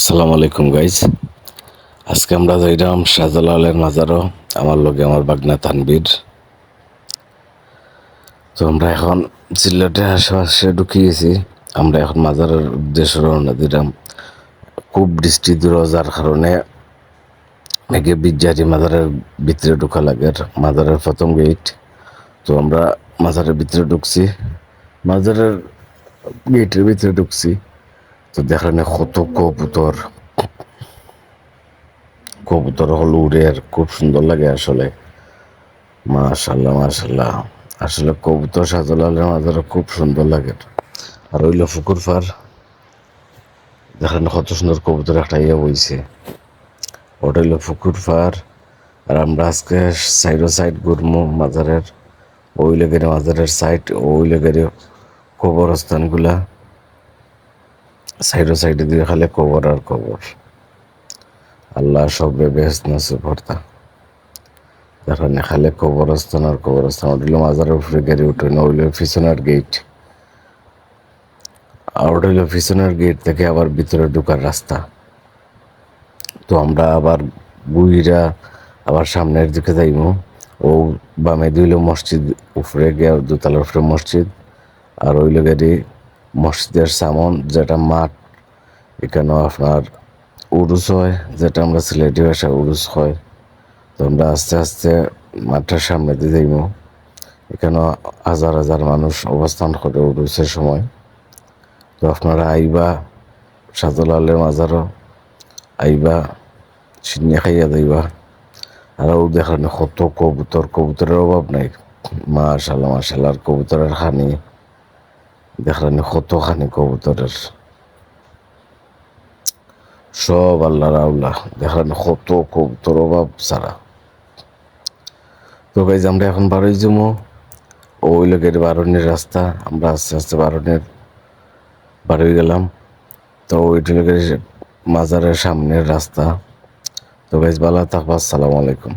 আসসালামু আলাইকুম গাইজ আজকে আমরা যাইলাম শাহজালালের মাজারও, আমার লগে আমার বাগনা তানবীর তো আমরা এখন সিলেটের আশেপাশে ঢুকিয়েছি আমরা এখন মাজারের উদ্দেশ্যে রওনা দিলাম। খুব বৃষ্টি দূর যার কারণে নাকি বিজারি মাজারের ভিতরে ঢুকা লাগে মাজারের প্রথম গেট তো আমরা মাজারের ভিতরে ঢুকছি। মাজারের গেটের ভিতরে ঢুকছি। তো দেখানে কত কবুতর। কবুতর হল উড়ে আর খুব সুন্দর লাগে আসলে। মাশাল্লাহ মাশাল্লাহ আসলে কবুতর সাজলালের মাঝারে খুব সুন্দর লাগে। আর ওইল ফুকুর ফার দেখেন কত সুন্দর কবুতর একটা ইয়ে বইছে ওটা হইল ফুকুর ফার, আর আমরা আজকে সাইডো সাইড ঘুরমু মাজারের, ওই লেগের মাজারের সাইড, ওই লেগের কবরস্থানগুলা। সাইডে সাইডে দিয়ে খালি কবর আর কবর। আল্লাহ সবে বেহেস্ত নাসে ভর্তা যেখানে খালি কবরস্থান আর কবরস্থান ওটিল মাজারের উপরে গাড়ি উঠে না ওইল গেট আর হইল পিছনের গেট থেকে আবার ভিতরে ঢুকার রাস্তা। তো আমরা আবার বুড়িরা আবার সামনের দিকে যাইমু ও বামে দিল মসজিদ, উপরে গিয়ে দোতলার উপরে মসজিদ, আর ওইল গাড়ি মসজিদের সামন, যেটা মাঠ, এখানেও আপনার উরুস হয়, যেটা আমরা সিলেটি ভাষায় উরুস হয়। তো আমরা আস্তে আস্তে মাঠের সামনে দিয়ে যাইব। এখানেও হাজার হাজার মানুষ অবস্থান করে উরুসের সময়। তো আপনারা আইবা সাজলালের মাজারও, আইবা চিনি খাইয়া আর ও দেখানো কত কবুতর, কবুতরের অভাব নাই। মা মাশাল্লাহ মাশাল্লাহ, আর কবুতরের খানি দেখলেন কত খানি কবুতরের। সব আল্লাহ রাউল্লাহ দেখলেন কত কবুতর অভাব ছাড়া। তো গাইজ, আমরা এখন বারোই জমো। ওই লোকের বারণের রাস্তা। আমরা আস্তে আস্তে বারণের বারোই গেলাম। তো ওইটি লোকের মাজারের সামনের রাস্তা। তো গাইজ বালা থাকবা। আসসালামু আলাইকুম।